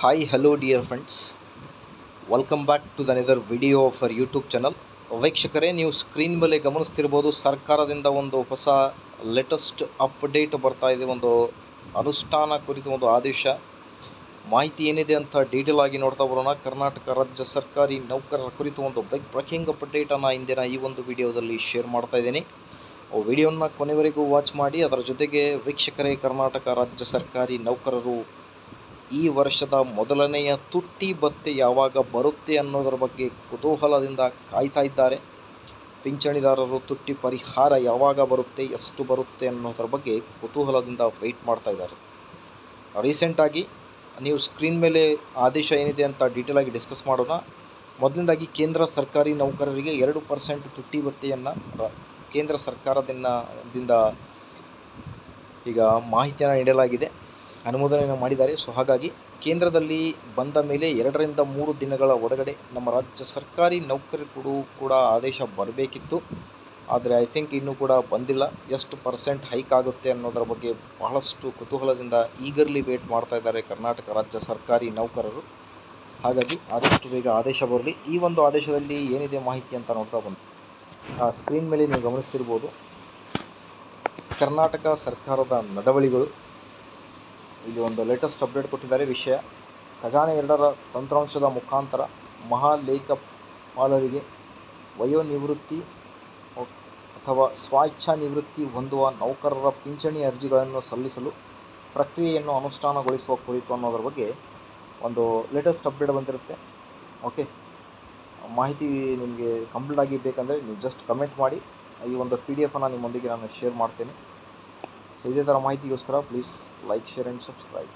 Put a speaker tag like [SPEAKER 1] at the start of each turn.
[SPEAKER 1] Hi hello dear friends welcome back to the another video for YouTube channel ವೀಕ್ಷಕರೇ, ನೀವು screen ಮೇಲೆ ಗಮನಿಸ್ತಿರ್ಬೋದು, ಸರ್ಕಾರದಿಂದ ಒಂದು ಹೊಸ ಲೇಟೆಸ್ಟ್ ಅಪ್ಡೇಟ್ ಬರ್ತಾ ಇದೆ, ಒಂದು ಅನುಷ್ಠಾನ ಕುರಿತು ಒಂದು ಆದೇಶ. ಮಾಹಿತಿ ಏನಿದೆ ಅಂತ ಡೀಟೇಲ್ ಆಗಿ ನೋಡ್ತಾ ಬರೋಣ. ಕರ್ನಾಟಕ ರಾಜ್ಯ ಸರ್ಕಾರಿ ನೌಕರರ ಕುರಿತು ಒಂದು ಬೈಕ್ ಬ್ರೇಕಿಂಗ್ ಅಪ್ಡೇಟನ್ನು ಇಂದಿನ ಈ ಒಂದು ವಿಡಿಯೋದಲ್ಲಿ ಶೇರ್ ಮಾಡ್ತಾ ಇದ್ದೀನಿ. ವಿಡಿಯೋನ ಕೊನೆವರೆಗೂ ವಾಚ್ ಮಾಡಿ. ಅದರ ಜೊತೆಗೆ ವೀಕ್ಷಕರೇ, ಕರ್ನಾಟಕ ರಾಜ್ಯ ಸರ್ಕಾರಿ ನೌಕರರು ಈ ವರ್ಷದ ಮೊದಲನೆಯ ತುಟ್ಟಿ ಭತ್ಯೆ ಯಾವಾಗ ಬರುತ್ತೆ ಅನ್ನೋದರ ಬಗ್ಗೆ ಕುತೂಹಲದಿಂದ ಕಾಯ್ತಾ ಇದ್ದಾರೆ. ಪಿಂಚಣಿದಾರರು ತುಟ್ಟಿ ಪರಿಹಾರ ಯಾವಾಗ ಬರುತ್ತೆ, ಎಷ್ಟು ಬರುತ್ತೆ ಅನ್ನೋದರ ಬಗ್ಗೆ ಕುತೂಹಲದಿಂದ ವೆಯ್ಟ್ ಮಾಡ್ತಾ ಇದ್ದಾರೆ. ರೀಸೆಂಟಾಗಿ ನೀವು ಸ್ಕ್ರೀನ್ ಮೇಲೆ ಆದೇಶ ಏನಿದೆ ಅಂತ ಡೀಟೇಲಾಗಿ ಡಿಸ್ಕಸ್ ಮಾಡೋಣ. ಮೊದಲನೇದಾಗಿ ಕೇಂದ್ರ ಸರ್ಕಾರಿ ನೌಕರರಿಗೆ ಎರಡು ಪರ್ಸೆಂಟ್ ತುಟ್ಟಿ ಭತ್ಯೆಯನ್ನು ಕೇಂದ್ರ ಸರ್ಕಾರದಿಂದ, ದಿಂದ ಈಗ ಮಾಹಿತಿಯನ್ನು ನೀಡಲಾಗಿದೆ. ಅನುಮೋದನೆಯನ್ನು ಮಾಡಿದ್ದಾರೆ. ಸೊ, ಹಾಗಾಗಿ ಕೇಂದ್ರದಲ್ಲಿ ಬಂದ ಮೇಲೆ ಎರಡರಿಂದ ಮೂರು ದಿನಗಳ ಒಳಗಡೆ ನಮ್ಮ ರಾಜ್ಯ ಸರ್ಕಾರಿ ನೌಕರರು ಕೂಡ ಆದೇಶ ಬರಬೇಕಿತ್ತು. ಆದರೆ ಐ ಥಿಂಕ್ ಇನ್ನೂ ಕೂಡ ಬಂದಿಲ್ಲ. ಎಷ್ಟು ಪರ್ಸೆಂಟ್ ಹೈಕ್ ಆಗುತ್ತೆ ಅನ್ನೋದರ ಬಗ್ಗೆ ಬಹಳಷ್ಟು ಕುತೂಹಲದಿಂದ ಈಗರ್ಲಿ ವೇಟ್ ಮಾಡ್ತಾ ಇದ್ದಾರೆ ಕರ್ನಾಟಕ ರಾಜ್ಯ ಸರ್ಕಾರಿ ನೌಕರರು. ಹಾಗಾಗಿ ಆದಷ್ಟು ಬೇಗ ಆದೇಶ ಬರಲಿ. ಈ ಒಂದು ಆದೇಶದಲ್ಲಿ ಏನಿದೆ ಮಾಹಿತಿ ಅಂತ ನೋಡ್ತಾ ಬಂದು ಸ್ಕ್ರೀನ್ ಮೇಲೆ ನೀವು ಗಮನಿಸ್ತಿರ್ಬೋದು. ಕರ್ನಾಟಕ ಸರ್ಕಾರದ ನಡವಳಿಗಳು. ಇಲ್ಲಿ ಒಂದು ಲೇಟೆಸ್ಟ್ ಅಪ್ಡೇಟ್ ಕೊಟ್ಟಿದ್ದಾರೆ ವಿಷಯ. ಖಜಾನೆ ಎರಡರ ತಂತ್ರಾಂಶದ ಮುಖಾಂತರ ಮಹಾಲೇಖಪಾಲರಿಗೆ ವಯೋನಿವೃತ್ತಿ ನಿವೃತ್ತಿ ಅಥವಾ ಸ್ವಾಚ್ಛಾ ನಿವೃತ್ತಿ ಹೊಂದುವ ನೌಕರರ ಪಿಂಚಣಿ ಅರ್ಜಿಗಳನ್ನು ಸಲ್ಲಿಸಲು ಪ್ರಕ್ರಿಯೆಯನ್ನು ಅನುಷ್ಠಾನಗೊಳಿಸುವ ಕುರಿತು ಅನ್ನೋದ್ರ ಬಗ್ಗೆ ಒಂದು ಲೇಟೆಸ್ಟ್ ಅಪ್ಡೇಟ್ ಬಂದಿರುತ್ತೆ. ಓಕೆ ಮಾಹಿತಿ ನಿಮಗೆ ಕಂಪ್ಲೀಟ್ ಆಗಿ ಬೇಕಂದರೆ ನೀವು ಜಸ್ಟ್ ಕಮೆಂಟ್ ಮಾಡಿ. ಈ ಒಂದು ಪಿ ಡಿ ಎಫನ್ನು ನಿಮ್ಮೊಂದಿಗೆ ನಾನು ಶೇರ್ ಮಾಡ್ತೇನೆ. ಸೊ ಇದೇ ಥರ ಮಾಹಿತಿಗೋಸ್ಕರ please like share and subscribe